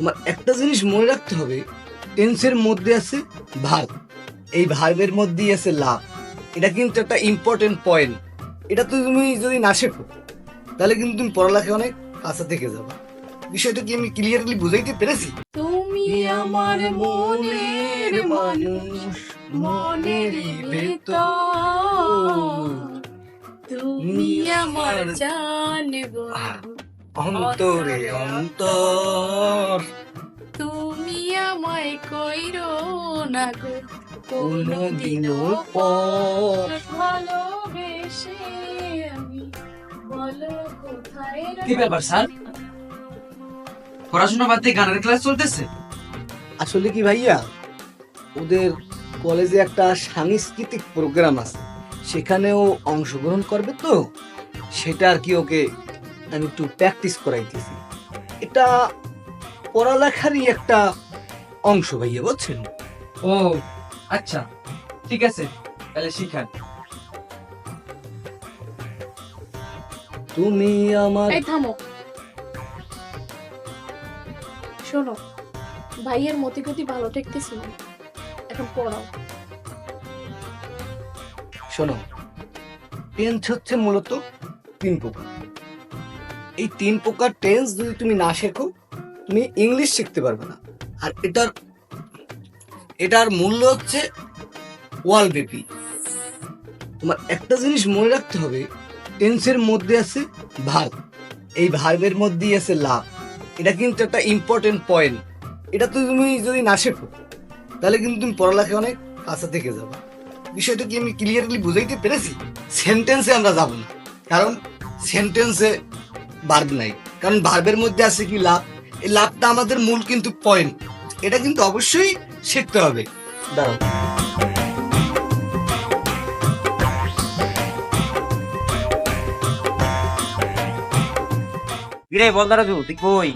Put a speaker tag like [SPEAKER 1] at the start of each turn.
[SPEAKER 1] তোমার একটা জিনিস মনে রাখতে হবে টেন্সের মধ্যে আছে ভার্ব এই ভার্বের মধ্যেই আছে লাভ এটা কিন্তু একটা ইম্পর্টেন্ট পয়েন্ট এটা তো তুমি যদি না শেখো তাহলে কিন্তু তুমি পড়ালেখা অনেক কাছে থেকে যাবে। বিষয়টা কি আমি ক্লিয়ারলি বুঝাইতে পেরেছি?
[SPEAKER 2] তুমি আমার মনের মানুষ মনের তুমি আমার জানব
[SPEAKER 1] অন্তরে অন্তর।
[SPEAKER 2] কইরো না গো
[SPEAKER 1] কোনদিনও পর
[SPEAKER 2] ভালোবেসে আমি বলো কোথায়
[SPEAKER 3] কি ব্যাপার স্যার? পড়াশোনা বাদ দিয়ে গানের ক্লাস চলতেছে?
[SPEAKER 1] আসলে কি ভাইয়া ওদের কলেজে একটা সাংস্কৃতিক প্রোগ্রাম আছে সেখানেও অংশগ্রহণ করবে তো সেটা আর কি ওকে আমি একটু প্র্যাকটিস করাইতেছি। এটা পড়ালেখারই একটা অংশ ভাইয়া বুঝছেন?
[SPEAKER 3] ও আচ্ছা ঠিক আছে তাহলে শিখান।
[SPEAKER 1] তুমি আমার
[SPEAKER 2] এই থামো। শোনো ভাইয়ের মতি গতি ভালো ঠেকতেছিল না। এখন পড়াও।
[SPEAKER 1] শোনো টেন্স হচ্ছে মূলত তিন প্রকার। এই তিন প্রকার টেন্স যদি তুমি না শেখো তুমি ইংলিশ শিখতে পারবে না। আর এটার এটার মূল্য হচ্ছে ওয়ার্ল্ড ব্যাপী তোমার একটা জিনিস মনে রাখতে হবে, টেন্সের মধ্যে আছে ভার্ব। এই ভার্বের মধ্যেই আছে লাভ। এটা কিন্তু একটা ইম্পর্টেন্ট পয়েন্ট এটা তো তুমি যদি না শেখো, তাহলে কিন্তু তুমি পড়ালেখা অনেক কাছে থেকে যাবে। বিষয়টা কি আমি ক্লিয়ারলি বুঝাইতে পেরেছি? সেন্টেন্সে আমরা যাব না। কারণ সেন্টেন্সে ভার্ব নাই। কারণ ভার্বের মধ্যে আছে কি লাভ? এই লাভটা আমাদের মূল কিন্তু পয়েন্ট এটা কিন্তু অবশ্যই শিখতে হবে। দাঁড়াও।
[SPEAKER 4] কিরে বল দাঁড়াবি তুই